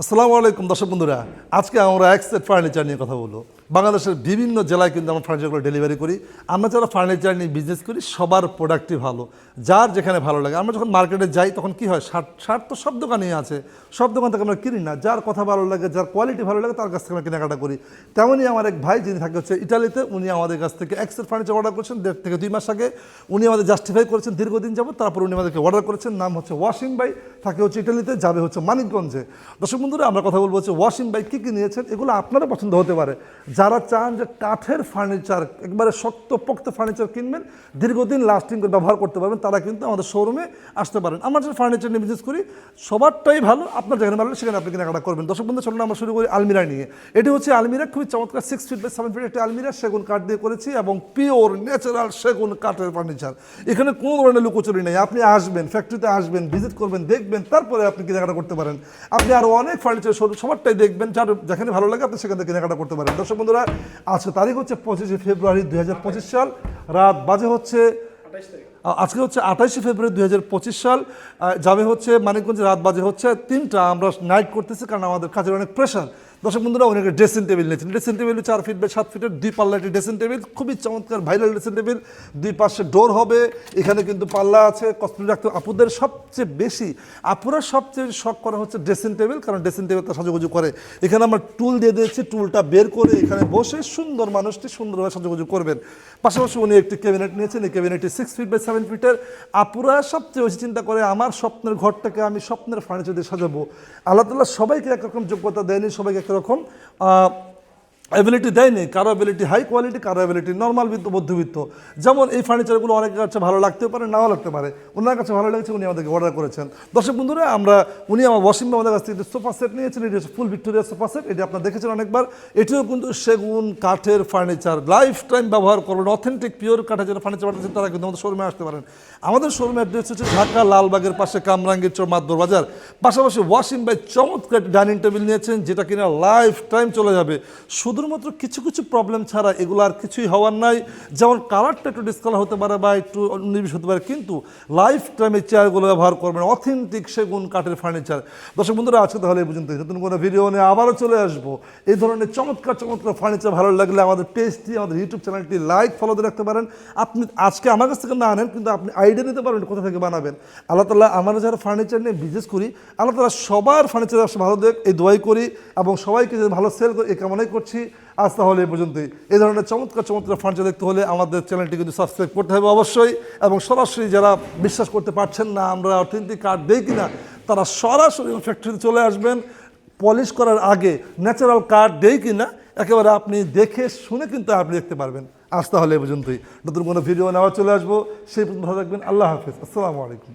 আসসালামু আলাইকুম দর্শক বন্ধুরা আজকে আমরা এক সেট ফার্নিচার নিয়ে কথা বলব। বাংলাদেশের বিভিন্ন জেলায় কিন্তু আমরা ফার্নিচারগুলো ডেলিভারি করি। আমরা যারা ফার্নিচার নিয়ে বিজনেস করি, সবার প্রোডাক্টই ভালো। যার যেখানে ভালো লাগে। আমরা যখন মার্কেটে যাই, তখন কি হয়? শার্ট শার্ট তো সব দোকানেই আছে। সব দোকান থেকে আমরা কিনি না। যার কথা ভালো লাগে, যার কোয়ালিটি ভালো লাগে, তার কাছ থেকে আমরা কেনাকাটা করি। তেমনই আমার এক ভাই যিনি থাকে হচ্ছে ইটালিতে উনি আমাদের কাছ থেকে এক্সেট ফার্নিচার অর্ডার করেছেন দেড় থেকে দুই মাস আগে। উনি আমাদের জাস্টিফাই করেছেন দীর্ঘদিন যাবত তারপর উনি আমাদেরকে অর্ডার করেছেন। নাম হচ্ছে ওয়াশিং বাই থাকে হচ্ছে ইটালিতে যাবে হচ্ছে মানিকগঞ্জে দর্শক বন্ধুরা, আমরা কথা বলব হচ্ছে ওয়াশিং বাই কী কী নিয়েছেন? এগুলো আপনারও পছন্দ হতে পারে। যারা চান যে কাঠের ফার্নিচার একবারে শক্ত পোক্ত ফার্নিচার কিনবেন, দীর্ঘদিন লাস্টিং করে ব্যবহার করতে পারবেন, তারা কিন্তু আমাদের শোরুমে আসতে পারেন। আমরা যে ফার্নিচার নিয়ে বিজনেস করি, সবারটাই ভালো, আপনার যেখানে ভালো সেখানে আপনি কেনাকাটা করবেন। দর্শক বন্ধু চলুন আমরা শুরু করি আলমিরা নিয়ে। এটি হচ্ছে আলমিরা, খুবই চমৎকার six feet by seven feet একটি আলমিরা, সেগুন কাঠ দিয়ে করেছি এবং পিওর ন্যাচারাল সেগুন কাঠের ফার্নিচার এখানে কোনো ধরনের লুকোচুরি নেই। আপনি আসবেন ফ্যাক্টরিতে আসবেন ভিজিট করবেন, দেখবেন, তারপরে আপনি কেনাকাটা করতে পারেন। আপনি আরও অনেক ফার্নিচার সবারটাই দেখবেন, যার যেখানে ভালো লাগে আপনি সেখান কেনাকাটা করতে পারেন। দর্শক বন্ধুরা, আজকে তারিখ হচ্ছে পঁচিশে ফেব্রুয়ারি দুই হাজার পঁচিশ সাল। রাত বাজে হচ্ছে আজকে হচ্ছে আঠাইশে ফেব্রুয়ারি দুই হাজার পঁচিশ সাল। যাবে হচ্ছে মানিকগঞ্জে রাত বাজে হচ্ছে তিনটা। আমরা নাইট করতেছি কারণ আমাদের কাজের অনেক প্রেশার দর্শক বন্ধুরা, অনেকে ড্রেসিং টেবিল নিয়েছেন। ড্রেসিং টেবিল চার ফিট বা সাত ফিটের দুই পাল্লা একটি ড্রেসিং টেবিল খুবই চমৎকার ভাইরাল ড্রেসিং টেবিল দুই পাশে ডোর হবে, এখানে কিন্তু পাল্লা আছে কসমেটিক রাখতে আপুদের সবচেয়ে বেশি, আপুরা সবচেয়ে শখ করা হচ্ছে ড্রেসিং টেবিল কারণ ড্রেসিং টেবিলটা সাজুগুজু করে। এখানে আমরা টুল দিয়ে দিয়েছি টুলটা বের করে এখানে বসে সুন্দর মানুষটি সুন্দরভাবে সাজুগুজু করবেন। পাশাপাশি উনি একটি ক্যাবিনেট নিয়েছেন, এই ক্যাবিনেটটি সিক্স ফিট বাই সেভেন ফিটের আপুরা সবচেয়ে বেশি চিন্তা করে, আমার স্বপ্নের ঘরটাকে আমি স্বপ্নের ফার্নিচার দিয়ে সাজাবো। আল্লাহ তাল্লাহ সবাইকে একরকম যোগ্যতা দেয়নি, সবাইকে একরকম অ্যাবিলিটি দেয়নি, কারও অ্যাবিলিটি হাই কোয়ালিটি কারও অ্যাবিলিটি নর্মাল বিত্ত, মধ্যবিত্ত। যেমন এই ফার্নিচারগুলো অনেকের কাছে ভালো লাগতেও পারে, নাও লাগতে পারে। ওনার কাছে ভালো লাগছে, উনি আমাদেরকে অর্ডার করেছেন। দর্শক বন্ধুরা, আমরা, উনি আমার ওয়াশিং আমাদের কাছ থেকে সোফা সেট নিয়েছেন, এটি ফুল ভিক্টোরিয়া সোফা সেট এটি আপনারা দেখেছেন অনেকবার। এটিও কিন্তু সেগুন, কাঠের ফার্নিচার লাইফ টাইম ব্যবহার করবেন অথেন্টিক পিওর কাঠের যারা ফার্নিচার বানাচ্ছেন, তারা কিন্তু আমাদের শোরুমে আসতে পারেন। আমাদের শোরুমের অ্যাড্রেস হচ্ছে ঢাকা, লালবাগের পাশে কামরাঙ্গীর চর মাদবর বাজার। পাশাপাশি ওয়াশিং বাই চমৎকার ডাইনিং টেবিল নিয়েছেন, যেটা কিনা লাইফ টাইম চলে যাবে। শুধুমাত্র কিছু কিছু প্রবলেম ছাড়া এগুলো আর কিছুই হওয়ার নাই। যেমন কালারটা একটু ডিসকালার হতে পারে বা একটু নির্বিষ হতে পারে, কিন্তু লাইফ টাইমে চেয়ারগুলো ব্যবহার করবেন অথেন্টিক সেগুন কাঠের ফার্নিচার দর্শক বন্ধুরা, আজকে তাহলে পর্যন্ত নতুন কোনো ভিডিও নিয়ে আবারও চলে আসব। এই ধরনের চমৎকার চমৎকার ফার্নিচার ভালো লাগলে আমাদের পেজটি আমাদের ইউটিউব চ্যানেলটি লাইক ফলো দিয়ে রাখতে পারেন। আপনি আজকে আমার কাছ থেকে না আনেন, কিন্তু আপনি আইডিয়া নিতে পারবেন, কোথা থেকে বানাবেন। আল্লাহ তালা আমরা যারা ফার্নিচার নিয়ে বিজনেস করি, আল্লাহ তালা সবার ফার্নিচার ভালো দেখ, এই দোয়াই করি এবং সবাইকে যে ভালো সেল করি, এই কামনাই করছি। আজ তাহলে এই পর্যন্তই। এই ধরনের চমৎকার চমৎকার ফার্নিচার দেখতে হলে আমাদের চ্যানেলটি কিন্তু সাবস্ক্রাইব করতে হবে অবশ্যই এবং সরাসরি যারা বিশ্বাস করতে পারছেন না আমরা অথেন্টিক কার্ড দেই কিনা, তারা সরাসরি ফ্যাক্টরিতে চলে আসবেন। পলিশ করার আগে ন্যাচারাল কার্ড দেই কিনা, একেবারে আপনি দেখে শুনে কিন্তু আপনি দেখতে পারবেন। আজ তাহলে এই পর্যন্তই। নতুন কোনো ভিডিও নেওয়া চলে আসব। সেই পর্যন্ত ভালো থাকবেন। আল্লাহ হাফিজ। আসসালামু আলাইকুম।